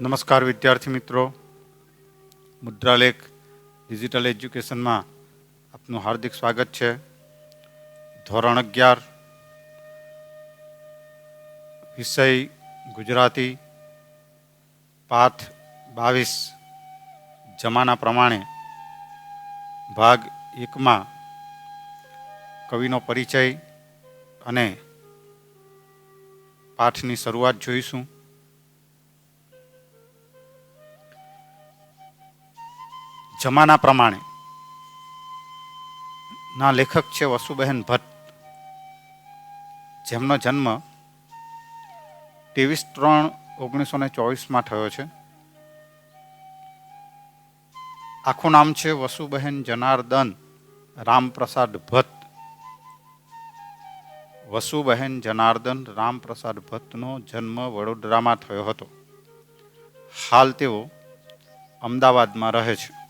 નમસ્કાર વિદ્યાર્થી મિત્રો. મુદ્રાલેખ ડિજિટલ એજ્યુકેશનમાં આપનું હાર્દિક સ્વાગત છે. ધોરણ અગિયાર, વિષય ગુજરાતી પાઠ બાવીસ, જમાના પ્રમાણે, ભાગ એકમાં, કવિનો પરિચય અને પાઠની શરૂઆત જોઈશું. જમાના પ્રમાણે. ના લેખક છે વસુબહેન ભટ્ટ. જેમનો જન્મ ત્રેવીસ ત્રણ ઓગણીસો ને ચોવીસમાં થયો છે. આખું નામ છે વસુબહેન જનાર્દન રામપ્રસાદ ભટ્ટ. વસુબહેન જનાર્દન રામપ્રસાદ ભટ્ટનો જન્મ વડોદરામાં થયો હતો. હાલ તેઓ અમદાવાદમાં રહે છે.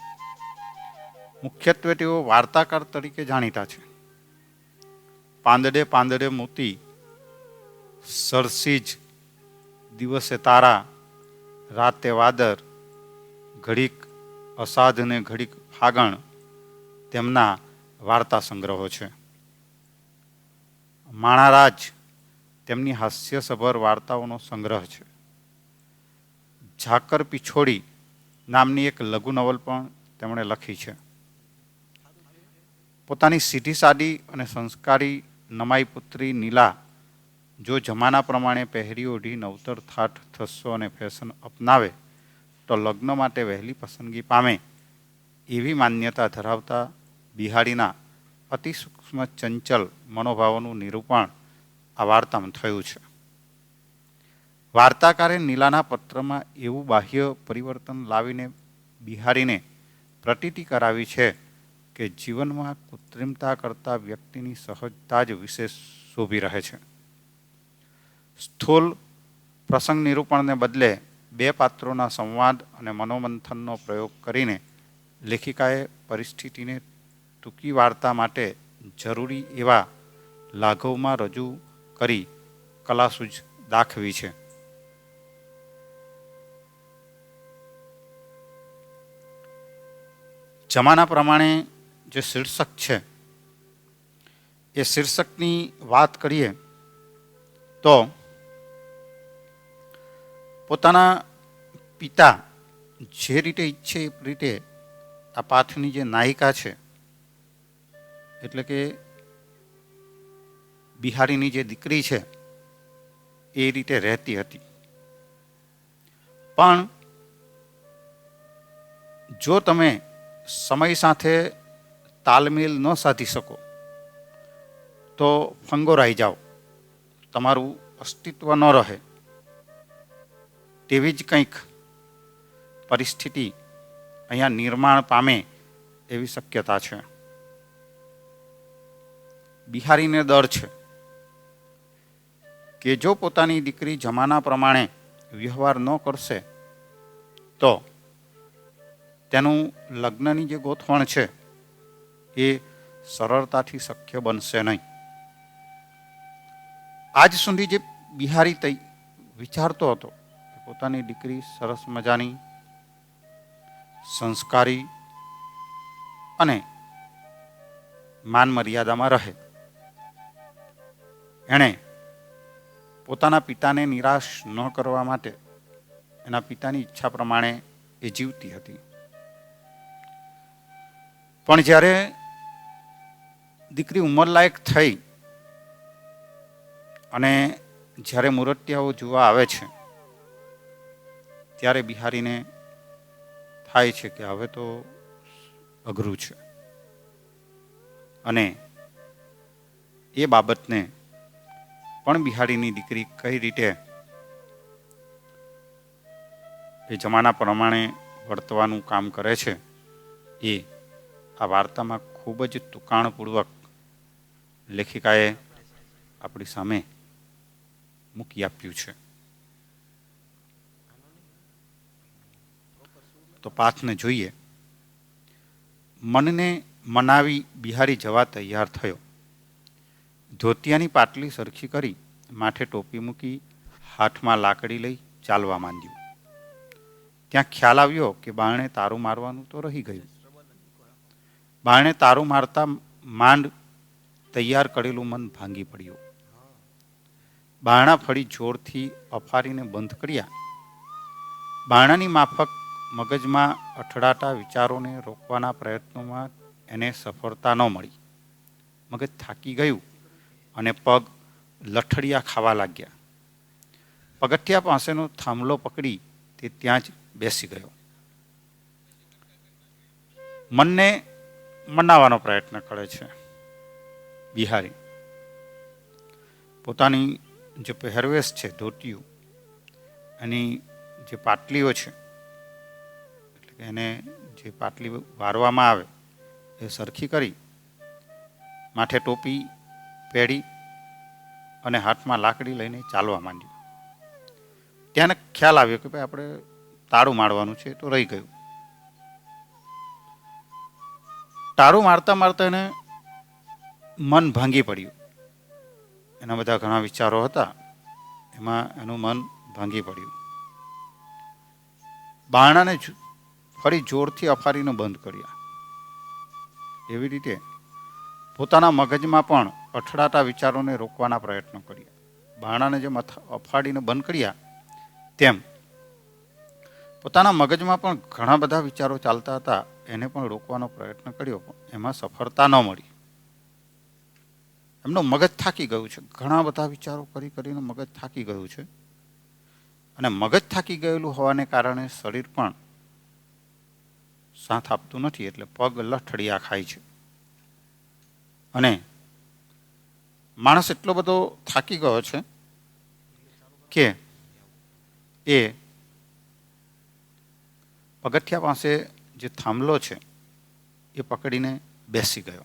મુખ્યત્વે તેઓ વાર્તાકાર તરીકે જાણીતા છે. પાંદડે પાંદડે મોતી, સરસીજ, દિવસે તારા, રાતે વાદર, ઘડીક અસાધ ને ઘડીક ફાગણ તેમના વાર્તા સંગ્રહો છે. માણારાજ તેમની હાસ્યસભર વાર્તાઓનો સંગ્રહ છે. ઝાકર પિછોડી નામની એક લઘુ નવલ પણ તેમણે લખી છે. પોતાની સીધી સાદી અને સંસ્કારી નમાઈ પુત્રી નીલા, જો જમાના પ્રમાણે પહેરી ઓઢી નવતર થાટ, થસ્સો અને ફેશન અપનાવે, તો લગ્ન માટે વહેલી પસંદગી પામે. એવી માન્યતા ધરાવતા બિહારીના અતિ સૂક્ષ્મ ચંચલ મનોભાવોનું નિરૂપણ આ વાર્તામાં થયું છે. વાર્તાકારે નીલાના પત્રમાં એવું બાહ્ય પરિવર્તન લાવીને બિહારીને પ્રતીતિ કરાવી છે કે જીવનમાં કૃત્રિમતા કરતા વ્યક્તિની સહજતા જ વિશેષ શોભી રહે છે. સ્થૂલ પ્રસંગ નિરૂપણને બદલે બે પાત્રોના સંવાદ અને મનોમંથનનો પ્રયોગ કરીને લેખિકાએ પરિસ્થિતિને ટૂંકી વાર્તા માટે જરૂરી એવા લાઘવમાં રજૂ કરી કલાસૂજ દાખવી છે. જમાના પ્રમાણે જે શીર્ષક છે, એ શીર્ષકની વાત કરીએ તો પોતાના પિતા જે રીતે ઈચ્છે એ રીતે આ પાથની જે નાયિકા છે, એટલે કે બિહારીની જે દીકરી છે, એ રીતે રહેતી હતી. પણ જો તમે સમય સાથે તાલમેલ ન સાધી શકો, તો ફંગોરાઈ જાઓ. તમારું અસ્તિત્વ ન રહે. તેવી જ કંઈક પરિસ્થિતિ અહીંયા નિર્માણ પામે એવી શક્યતા છે. બિહારીને ડર છે કે જો પોતાની દીકરી જમાના પ્રમાણે વ્યવહાર ન કરશે, તો તેનું લગ્નની જે ગોથવણ છે એ સરળતાથી શક્ય બનશે નહીં. આજ સુધી જે બિહારી તઈ વિચારતો હતો કે પોતાની દીકરી સરસ મજાની, સંસ્કારી અને માન મર્યાદામાં રહે. એણે પોતાના પિતાને નિરાશ ન કરવા માટે એના પિતાની ઈચ્છા પ્રમાણે એ જીવતી હતી. પણ જ્યારે દીકરી ઉંમરલાયક થઈ અને જ્યારે મૂર્તિયાઓ જોવા આવે છે, ત્યારે બિહારીને થાય છે કે હવે તો અઘરું છે. અને એ બાબતને પણ બિહારીની દીકરી કઈ રીતે એ જમાના પ્રમાણે વર્તવાનું કામ કરે છે, એ આ વાર્તામાં ખૂબ જ તુકાણપૂર્વક લેખિકાએ આપણી સામે મૂકી આપ્યું છે. તો પાથને જોઈએ. મનને મનાવી બિહારી જવા તૈયાર થયો. ધોતિયાની પાટલી સરખી કરી માથે ટોપી મૂકી હાથમાં લાકડી લઈ ચાલવા માંડ્યું. ત્યાં ખ્યાલ આવ્યો કે બાણે તારું મારવાનું તો રહી ગયું. બારણે તારું મારતા માંડ તૈયાર કરેલું મન ભાંગી પડ્યું. બારણા ફળી જોરથી અફારીને બંધ કર્યા. બાણાની માફક મગજમાં અથડાતા વિચારોને રોકવાના પ્રયત્નોમાં એને સફળતા ન મળી. મગજ થાકી ગયું અને પગ લઠડિયા ખાવા લાગ્યા. પગથિયા પાસેનો થાંભલો પકડી તે ત્યાં જ બેસી ગયો. મનને મનાવવાનો પ્રયત્ન કરે છે. બિહારી. પોતાની જે પહેરવેશ છે, ધોતિયું, એની જે પાટલીઓ છે, એટલે કે એને જે પાટલી વારવામાં આવે, એ સરખી કરી, માથે ટોપી પહેરી અને હાથમાં લાકડી લઈને ચાલવા માંડ્યું. ત્યાંને ખ્યાલ આવ્યો કે ભાઈ આપણે તાળું મારવાનું છે તો રહી ગયું. તાળું મારતા મારતા એને મન ભાંગી પડ્યું. એના બધા ઘણા વિચારો હતા. એમાં એનું મન ભાંગી પડ્યું. બારણાને ફરી જોરથી અફારીને બંધ કર્યા. એવી રીતે પોતાના મગજમાં પણ અઠડાતા વિચારોને રોકવાના પ્રયત્નો કર્યા. બારણાને જેમ મથા અફાડીને બંધ કર્યા, તેમ પોતાના મગજમાં પણ ઘણા બધા વિચારો ચાલતા હતા. એને પણ રોકવાનો પ્રયત્ન કર્યો, પણ એમાં સફળતા ન મળી. એમનું મગજ થાકી ગયું છે. ઘણા બધા વિચારો કરી કરીને મગજ થાકી ગયું છે. અને મગજ થાકી ગયેલું હોવાને કારણે શરીર પણ સાથ આપતું નથી, એટલે પગ લઠડિયા ખાય છે. અને માણસ એટલો બધો થાકી ગયો છે કે એ પગથિયા પાસે જે થાંભલો છે, એ પકડીને બેસી ગયો.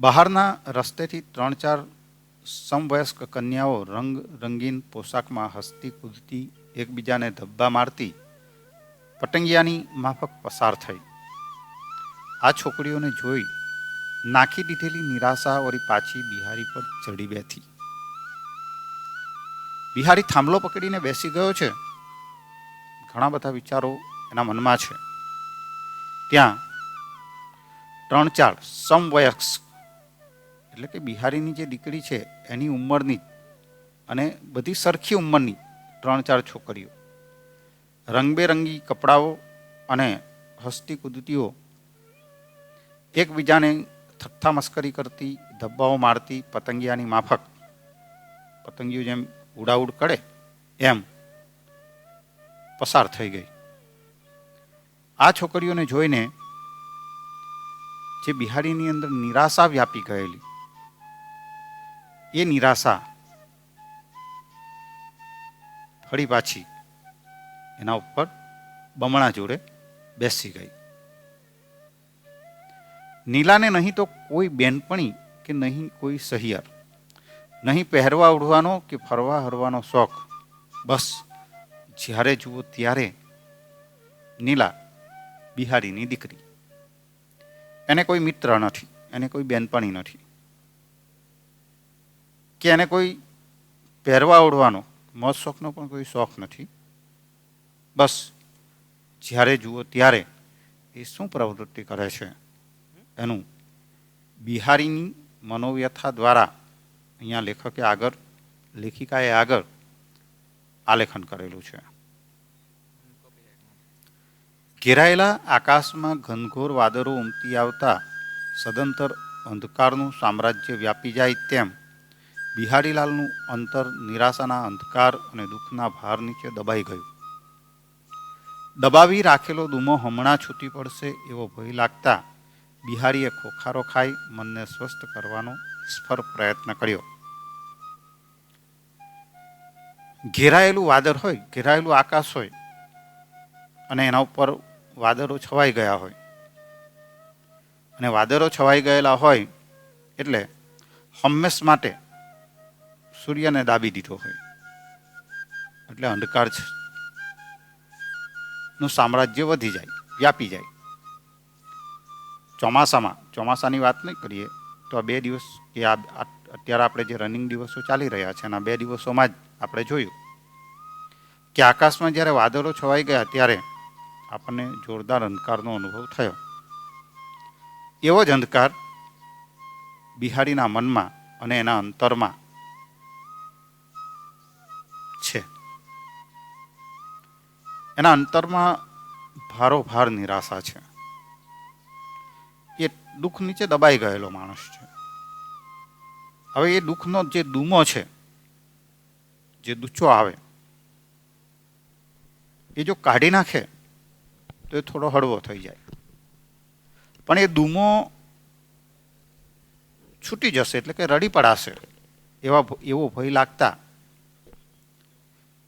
બહારના રસ્તેથી ત્રણ ચાર સમવયસ્ક કન્યાઓ રંગ, રંગીન પોશાકમાં હસતી કૂદતી એકબીજાને ધબ્બા મારતી પતંગિયાની માફક પસાર થઈ. આ છોકરીઓને જોઈ નાખી દીધેલી નિરાશા વળી પાછી બિહારી પર ચડી બેઠી. બિહારી થાંભલો પકડીને બેસી ગયો છે. ઘણા બધા વિચારો એના મનમાં છે. ત્યાં ત્રણ ચાર સમવયસ્ક, એટલે કે બિહારીની જે દીકરી છે, એની ઉંમરની અને બધી સરખી ઉંમરની ત્રણ ચાર છોકરીઓ. રંગબેરંગી કપડાઓ અને હસતી કુદતીઓ એકબીજાને થથ્થા મસ્કરી કરતી, ધબ્બાઓ મારતી, પતંગિયાની માફક. પતંગિયું જેમ ઉડાઉડ કરે, એમ પસાર થઈ ગઈ. આ છોકરીઓને જોઈને જે બિહારીની અંદર નિરાશા વ્યાપી ગયેલી. એ નિરાશા ફરી પાછી એના ઉપર બમણા જોડે બેસી ગઈ. નીલાને નહીં તો કોઈ બેનપણી કે નહીં કોઈ સહિયાર, નહીં પહેરવા ઉડવાનો કે ફરવા હરવાનો શોખ, બસ જ્યારે જુઓ ત્યારે નીલા બિહારીની દીકરી. એને કોઈ મિત્ર નથી, એને કોઈ બેનપણી નથી. કે એને કોઈ પહેરવા ઓઢવાનો મોજ શોખનો પણ કોઈ શોખ નથી. બસ જ્યારે જુઓ ત્યારે એ શું પ્રવૃત્તિ કરે છે એનું બિહારીની મનોવ્યથા દ્વારા અહીંયા લેખકે આગળ, લેખિકાએ આગળ આલેખન કરેલું છે. ઘેરાયેલા આકાશમાં ઘનઘોર વાદળો ઉમટી આવતા સદંતર અંધકારનું સામ્રાજ્ય વ્યાપી જાય તેમ બિહારીલાલનું અંતર નિરાશાના અંધકાર અને દુઃખના ભાર નીચે દબાઈ ગયું. દબાવી રાખેલો દુમો હમણાં છૂટી પડશે એવો ભય લાગતા બિહારીએ ખોખારો ખાઈ મનને સ્વસ્થ કરવાનો નિષ્ફળ પ્રયત્ન કર્યો. ઘેરાયેલું વાદળ હોય, ઘેરાયેલું આકાશ હોય, અને એના ઉપર વાદળો છવાઈ ગયા હોય. અને વાદળો છવાઈ ગયેલા હોય એટલે હંમેશ માટે સૂર્યને દાબી દીધો હોય. એટલે અંધકારનું સામ્રાજ્ય વધી જાય, વ્યાપી જાય. ચોમાસામાં, ચોમાસાની વાત નહીં કરીએ, તો આ બે દિવસ કે આ અત્યારે આપણે જે રનિંગ દિવસો ચાલી રહ્યા છે એના બે દિવસોમાં જ આપણે જોયું કે આકાશમાં જ્યારે વાદળો છવાઈ ગયા ત્યારે આપણને જોરદાર અંધકારનો અનુભવ થયો. એવો જ અંધકાર બિહારીના મનમાં અને એના અંતરમાં છે. એના અંતરમાં ભારોભાર નિરાશા છે. એ દુઃખ નીચે દબાઈ ગયેલો માણસ છે. હવે એ દુઃખનો જે દુમો છે જે દુચ્ચો આવે, એ જો કાઢી નાખે, તો એ થોડો હળવો થઈ જાય. પણ એ દુમો છૂટી જશે એટલે કે રડી પડાશે, એવા એવો ભય લાગતા.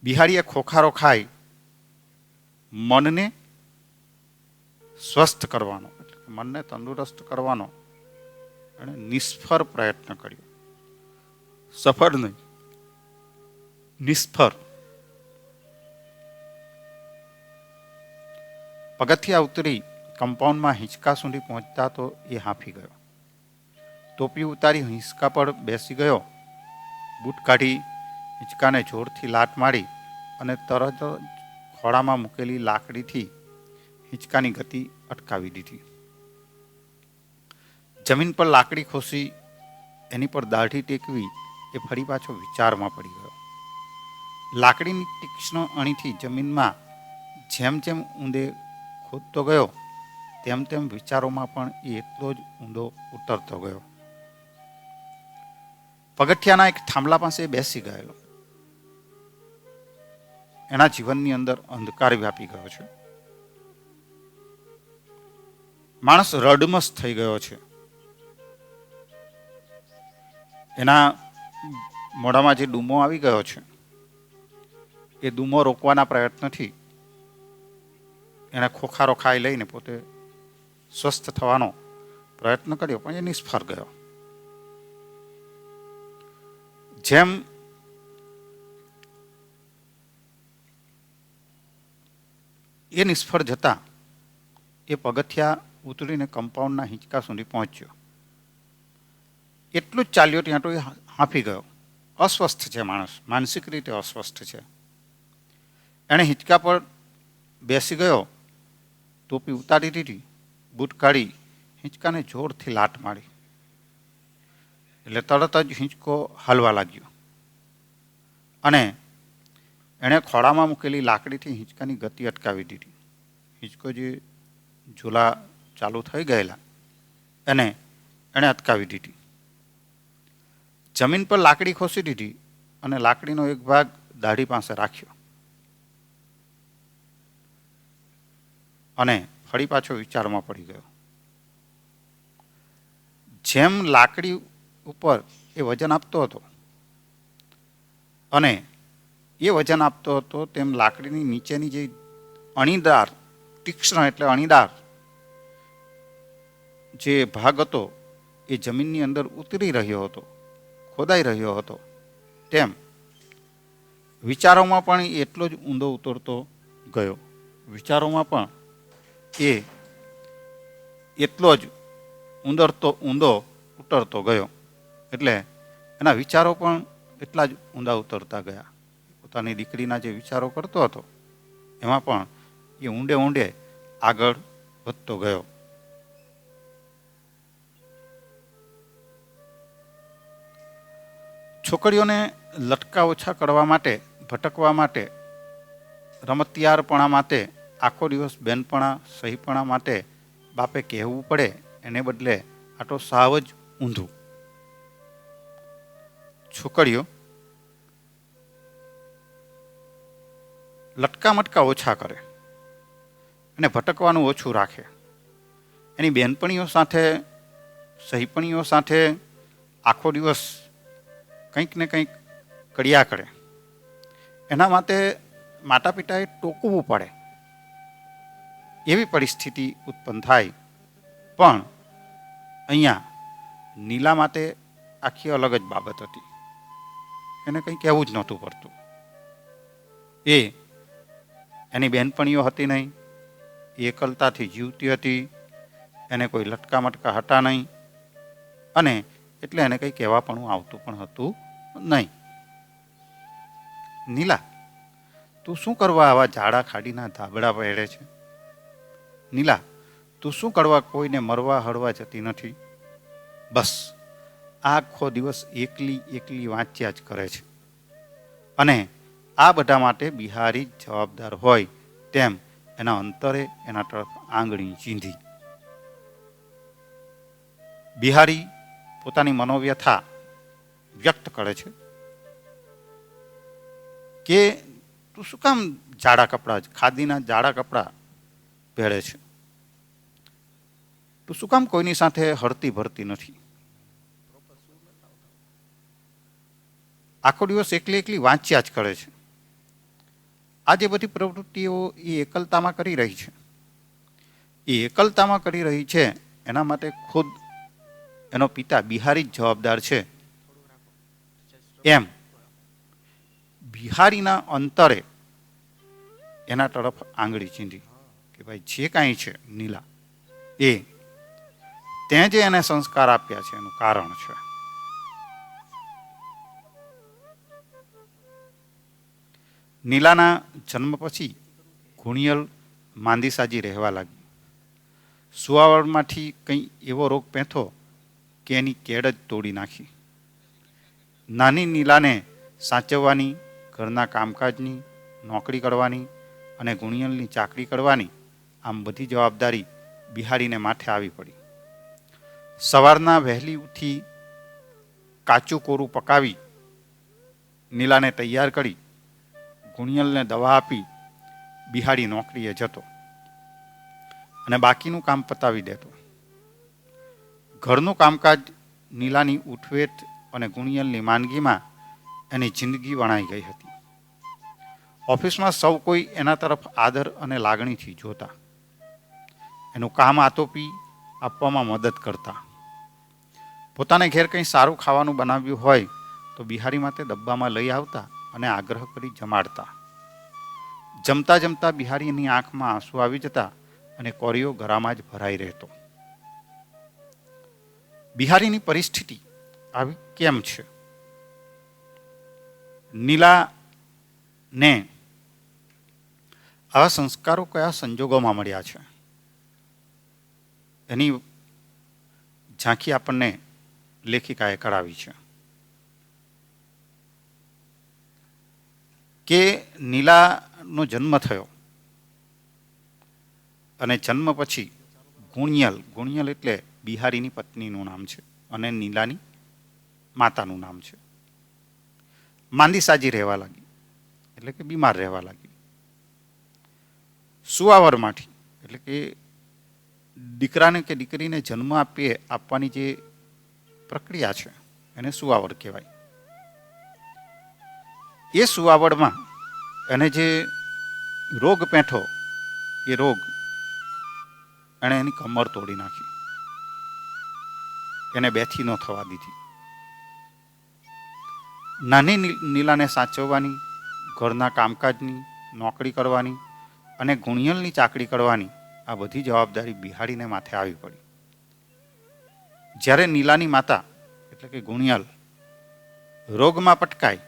બિહારીએ ખોખારો ખાઈ મનને સ્વસ્થ કરવાનો, એટલે મનને તંદુરસ્ત કરવાનો, એણે નિષ્ફળ પ્રયત્ન કર્યો. સફળ નહીં. નિષ્ફળ. પગથિયા ઉતરી કમ્પાઉન્ડમાં હિંચકા સુધી પહોંચતા તો એ હાંફી ગયો. ટોપી ઉતારી હિંચકા પર બેસી ગયો. બૂટ કાઢી હિંચકાને જોરથી લાત મારી અને તરત ખોળામાં મૂકેલી લાકડીથી હિંચકાની ગતિ અટકાવી દીધી. જમીન પર લાકડી ખોસી, એની પર દાઢી ટેકવી એ ફરી પાછો વિચારમાં પડી ગયો. લાકડીની તીક્ષ્ણ અણીથી જમીનમાં જેમ જેમ ઊંડે ખોદતો ગયો, તેમ તેમ વિચારોમાં પણ એ એટલો જ ઊંડો ઉતરતો ગયો. પગથિયાના એક થાંભલા પાસે બેસી ગયેલો. એના જીવનની અંદર અંધકાર વ્યાપી ગયો છે. માણસ રડમસ થઈ ગયો છે. એના મોઢામાં જે ડૂમો આવી ગયો છે એ દુમો રોકવાના પ્રયત્નથી એને ખોખારો ખાઈ લઈને પોતે સ્વસ્થ થવાનો પ્રયત્ન કર્યો, પણ એ નિષ્ફળ ગયો. જેમ એ નિષ્ફળ જતા એ પગથિયા ઉતરીને કમ્પાઉન્ડના હિંચકા સુધી પહોંચ્યો. એટલું જ ચાલ્યો ત્યાં તો એ હાંફી ગયો. અસ્વસ્થ છે માણસ, માનસિક રીતે અસ્વસ્થ છે. એણે હિંચકા પર બેસી ગયો. ટોપી ઉતારી દીધી, બૂટ કાઢી, હિંચકાને જોરથી લાટ મારી. એટલે તરત જ હિંચકો હાલવા લાગ્યો. અને એણે ખોળામાં મૂકેલી લાકડીથી હિંચકાની ગતિ અટકાવી દીધી. હિંચકો જે ઝૂલા ચાલુ થઈ ગયેલા, એને એણે અટકાવી દીધી. જમીન પર લાકડી ખોસી દીધી અને લાકડીનો એક ભાગ દાઢી પાસે રાખ્યો. અને ફરી પાછો વિચારમાં પડી ગયો. જેમ લાકડી ઉપર એ વજન આપતો હતો અને એ વજન આપતો હતો, તેમ લાકડીની નીચેની જે અણીદાર, તીક્ષ્ણ એટલે અણીદાર જે ભાગ હતો, એ જમીનની અંદર ઉતરી રહ્યો હતો, ખોદાઈ રહ્યો હતો. તેમ વિચારોમાં પણ એટલો જ ઊંડો ઉતરતો ગયો. વિચારોમાં પણ એ એટલો જ ઉંદરતો ઊંડો ઉતરતો ગયો. એટલે એના વિચારો પણ એટલા જ ઊંડા ઉતરતા ગયા. પોતાની દીકરીના જે વિચારો કરતો હતો, એમાં પણ એ ઊંડે ઊંડે આગળ વધતો ગયો. છોકરીઓને લટકા ઓછા કરવા માટે, ભટકવા માટે, રમતિયારપણા માટે આખો દિવસ બેનપણા, સહીપણા માટે બાપે કહેવું પડે, એને બદલે આટો સાવ જ ઊંધું. છોકરીઓ, લટકા મટકા ઓછા કરે અને ભટકવાનું ઓછું રાખે. એની બેનપણીઓ સાથે, સહીપણીઓ સાથે આખો દિવસ કંઈક ને કંઈક કર્યા કરે. એના માટે માતા પિતાએ ટોકવું પડે. એવી પરિસ્થિતિ ઉત્પન્ન થાય. પણ અહીંયા નીલા માટે આખી અલગ જ બાબત હતી. એને કંઈ કહેવું જ નહોતું પડતું. એ એની બહેનપણીઓ હતી નહીં. એકલતાથી જીવતી હતી. એને કોઈ લટકા મટકા હતા નહીં. અને એટલે એને કંઈ કહેવા પણ આવતું પણ હતું નહીં. નીલા, તું શું કરવા આવા ઝાડા ખાડીના ધાબળા પહેરે છે? નીલા, તું શું કરવા કોઈને મરવા હળવા જતી નથી? બસ, આખો દિવસ એકલી એકલી વાંચ્યા જ કરે છે. અને આ બધા માટે બિહારી જવાબદાર હોય તેમ એના અંતરે એના તરફ આંગળી ચીંધી. બિહારી પોતાની મનોવ્યથા વ્યક્ત કરે છે. કે તું શું કામ જાડા કપડાં, ખાદીના જાડા કપડાં પહેરે છે. તું શું કામ કોઈની સાથે હરતી ભરતી નથી? આખો દિવસ એકલી એકલી વાંચ્યા જ કરે છે. આ જે બધી પ્રવૃત્તિઓ એ એકલતામાં કરી રહી છે. એ એકલતામાં કરી રહી છે, એના માટે ખુદ એનો પિતા બિહારી જ જવાબદાર છે. એમ. બિહારીના અંતરે એના તરફ આંગળી ચીંધી. કે ભાઈ જે કાંઈ છે, નીલા. એ. તે જે એને સંસ્કાર આપ્યા છે, એનું કારણ છે. નીલાના જન્મ પછી ઘુણિયલ માંદીસાજી રહેવા લાગી. સુવાવડમાંથી કંઈ એવો રોગ પેંથો કે એની કેડ જ તોડી નાખી. નાની નીલાને સાચવવાની, ઘરના કામકાજની, નોકરી કરવાની અને ગુણિયલની ચાકરી કરવાની આમ બધી જવાબદારી બિહારીને માથે આવી પડી. સવારના વહેલી ઉઠી કાચું કોરું પકાવી નીલાને તૈયાર કરી ગુણિયલને દવા આપી બિહાડી નોકરીએ જતો અને બાકીનું કામ પતાવી દેતો. ઘરનું કામકાજ નીલાની ઉઠવેટ અને ગુણિયલની માંદગીમાં એની જિંદગી વણાઈ ગઈ હતી. ઓફિસમાં સૌ કોઈ એના તરફ આદર અને લાગણીથી જોતા. એનું કામ આતોપી આપવામાં મદદ કરતા. પોતાને ઘેર કંઈ સારું ખાવાનું બનાવ્યું હોય તો બિહારી માટે ડબ્બામાં લઈ આવતા અને આગ્રહ કરી જમાડતા. જમતા જમતા બિહારીની આંખમાં આંસુ આવી જતા અને કોરિયો ઘરામાં જ ભરાઈ રહેતો. બિહારીની પરિસ્થિતિ આવી કેમ છે? નીલા ને આવા સંસ્કારો કયા સંજોગોમાં મળ્યા છે? એની ઝાંખી આપણને લેખિકાએ કરાવી છે. કે નીલાનો જન્મ થયો અને જન્મ પછી ગુણિયલ ગુણિયલ એટલે બિહારીની પત્નીનું નામ છે અને નીલાની માતાનું નામ છે. માંદી સાજી રહેવા લાગી, એટલે કે બીમાર રહેવા લાગી. સુવાવરમાંથી, એટલે કે દીકરાને કે દીકરીને જન્મ આપીએ, આપવાની જે પ્રક્રિયા છે, એને સુવાવડ કહેવાય. એ સુવાવડમાં એને જે રોગ પેઠો, એ રોગ એણે એની કમર તોડી નાખી. એને બેથી ન થવા દીધી. નાની નીલાને સાચવવાની, ઘરના કામકાજની, નોકરી કરવાની અને ગુણિયલની ચાકરી કરવાની આ બધી જવાબદારી બિહાડીને માથે આવી પડી. જ્યારે નીલાની માતા, એટલે કે ગુણિયાલ, રોગમાં પટકાઈ,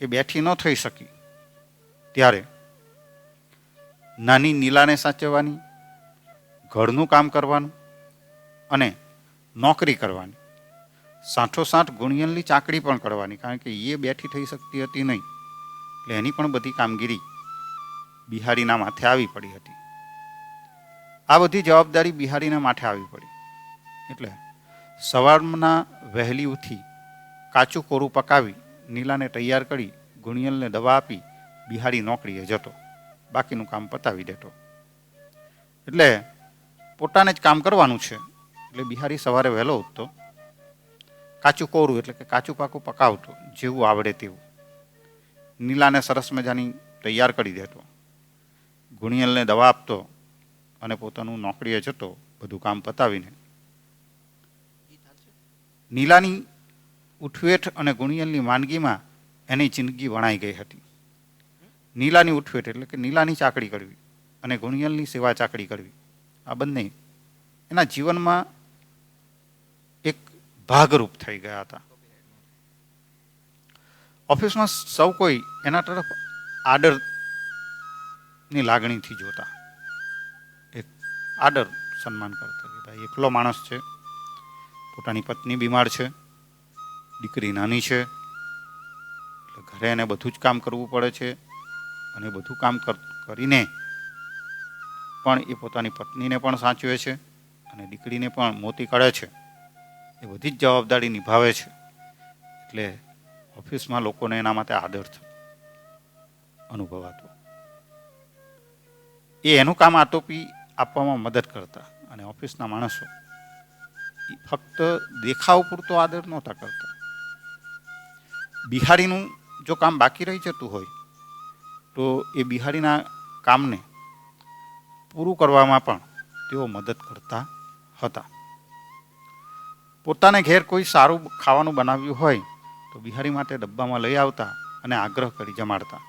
એ બેઠી ન થઈ શકી, ત્યારે નાની નીલાને સાચવવાની, ઘરનું કામ કરવાનું અને નોકરી કરવાની. સાઠોસાઠ ગુણિયલની ચાકરી પણ કરવાની, કારણ કે એ બેઠી થઈ શકતી હતી નહીં. એટલે એની પણ બધી કામગીરી બિહારીના માથે આવી પડી હતી. આ બધી જવાબદારી બિહારીના માથે આવી પડી. એટલે સવારના વહેલી ઉઠી કાચું કોરું પકાવી, નીલાને તૈયાર કરી, ગુણિયલને દવા આપી, બિહારી નોકરીએ જતો. બાકીનું કામ પતાવી દેતો. એટલે પોતાને જ કામ કરવાનું છે. એટલે બિહારી સવારે વહેલો ઉઠતો. કાચું કોરું એટલે કે કાચું પાકું પકાવતો, જેવું આવડે તેવું. નીલાને સરસ મજાની તૈયાર કરી દેતો. ગુણિયલને દવા આપતો. અને પોતાનું નોકરીએ જતો બધું કામ પતાવીને. નીલાની ઉઠવેઠ અને ગુણિયલની માંદગીમાં એની જિંદગી વણાઈ ગઈ હતી. નીલાની ઉઠવેઠ એટલે કે નીલાની ચાકડી કરવી અને ગુણિયલની સેવા ચાકડી કરવી. આ બંને એના જીવનમાં એક ભાગરૂપ થઈ ગયા હતા. ઓફિસમાં સૌ કોઈ એના તરફ આદરની લાગણીથી જોતા. આદર સન્માન કરતા કે ભાઈ, એકલો માણસ છે, પોતાની પત્ની બીમાર છે, દીકરી નાની છે, એટલે ઘરે એને બધું જ કામ કરવું પડે છે અને બધું કામ કરીને પણ એ પોતાની પત્નીને પણ સાચવે છે અને દીકરીને પણ મોતી કાઢે છે. એ બધી જ જવાબદારી નિભાવે છે. એટલે ઓફિસમાં લોકોને એના માટે આદર અનુભવાતો. એ એનું કામ આટોપી આપવામાં મદદ કરતા અને ઓફિસના માણસો ફક્ત દેખાવ પૂરતો આદર નહોતા કરતા. બિહારીનું જો કામ બાકી રહી જતું હોય, તો એ બિહારીના કામને પૂરું કરવામાં પણ તેઓ મદદ કરતા હતા. પોતાને ઘેર કોઈ સારું ખાવાનું બનાવ્યું હોય, તો બિહારી માટે ડબ્બામાં લઈ આવતા અને આગ્રહ કરી જમાડતા.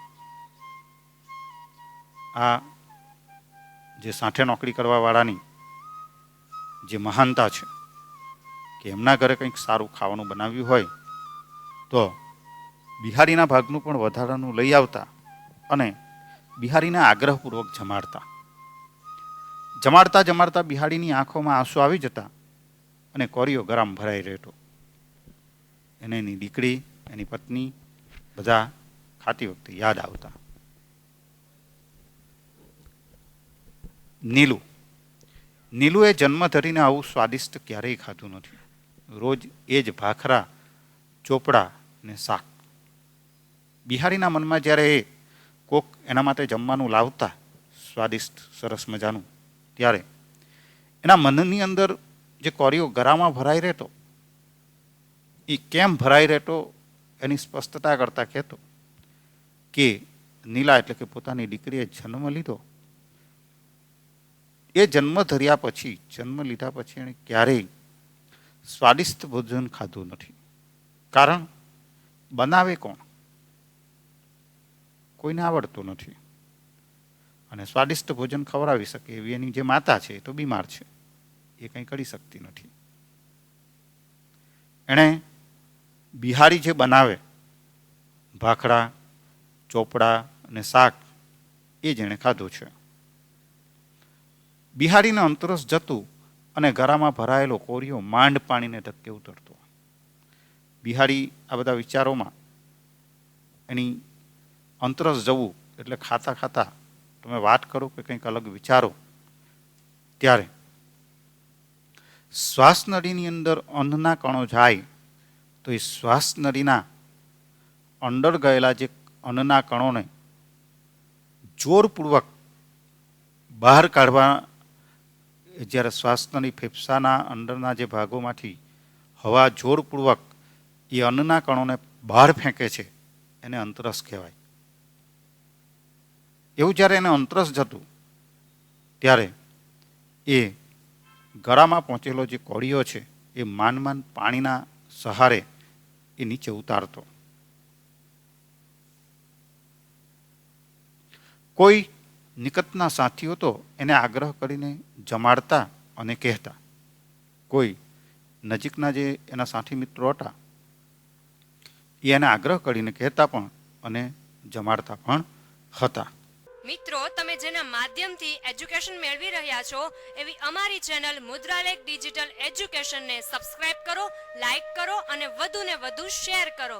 આ જે સાંઠે નોકરી કરવાવાળાની જે મહાનતા છે, કે એમના ઘરે કંઈક સારું ખાવાનું બનાવ્યું હોય, તો બિહારીના ભાગનું પણ વધારાનું લઈ આવતા અને બિહારીને આગ્રહપૂર્વક જમાડતા. જમાડતા જમાડતા બિહારીની આંખોમાં આંસુ આવી જતા અને કોરિયો ગરમ ભરાઈ રહેતો. એને એની દીકરી, એની પત્ની બધા ખાતી વખતે યાદ આવતા. નીલુ. નીલુએ જન્મ ધરીને આવું સ્વાદિષ્ટ ક્યારેય ખાધું નથી. રોજ એ જ ભાખરા, ચોપડા ને શાક. બિહારીના મનમાં જ્યારે એ કોક એના માટે જમવાનું લાવતા સ્વાદિષ્ટ, સરસ મજાનું, ત્યારે એના મનની અંદર જે કોરિયો ગરામાં ભરાઈ રહેતો એ કેમ ભરાઈ રહેતો એની સ્પષ્ટતા કરતાં કહેતો કે નીલા એટલે કે પોતાની દીકરીએ જન્મ લીધો એ જન્મ ધર્યા પછી, જન્મ લીધા પછી એણે ક્યારેય સ્વાદિષ્ટ ભોજન ખાધું નથી. કારણ, બનાવે કોણ? કોઈને આવડતું નથી. અને સ્વાદિષ્ટ ભોજન ખવડાવી શકે એવી એની જે માતા છે, એ તો બીમાર છે. એ કંઈ કરી શકતી નથી. એણે બિહારી જે બનાવે ભાખડા ચોપડા અને શાક, એ જ એણે ખાધું છે. બિહારીને અંતરસ જતું અને ગરામાં ભરાયેલો કોરિયો માંડ પાણીને ધક્કે ઉતરતો. બિહારી આ બધા વિચારોમાં એની અંતરસ જવું એટલે ખાતા ખાતા તમે વાત કરો કે કંઈક અલગ વિચારો, ત્યારે શ્વાસ નળીની અંદર અન્નના કણો જાય તો એ શ્વાસ નળીના અંદર ગયેલા જે અન્નના કણોને જોરપૂર્વક બહાર કાઢવા જ્યારે શ્વાસનળી ફેફસાના અંદરના જે ભાગોમાંથી હવા જોરપૂર્વક એ અન્નના કણોને બહાર ફેંકે છે, એને અંતરસ કહેવાય. એવું જ્યારે એને અંતરસ જતું, ત્યારે એ ગળામાં પહોંચેલો જે કોળીઓ છે, એ માન માન પાણીના સહારે એ નીચે ઉતારતો. કોઈ નિકટના સાથીઓ તો એને આગ્રહ કરીને જમાડતા અને કહેતા, કોઈ નજીકના જે એના સાથી મિત્રો હતા, એ એને આગ્રહ કરીને કહેતા પણ અને જમાડતા પણ હતા. મિત્રો, તમે જેના માધ્યમથી એજ્યુકેશન મેળવી રહ્યા છો, એવી અમારી ચેનલ મુદ્રાલેખ ડિજિટલ એજ્યુકેશનને સબસ્ક્રાઇબ કરો, લાઇક કરો અને વધુને વધુ શેર કરો.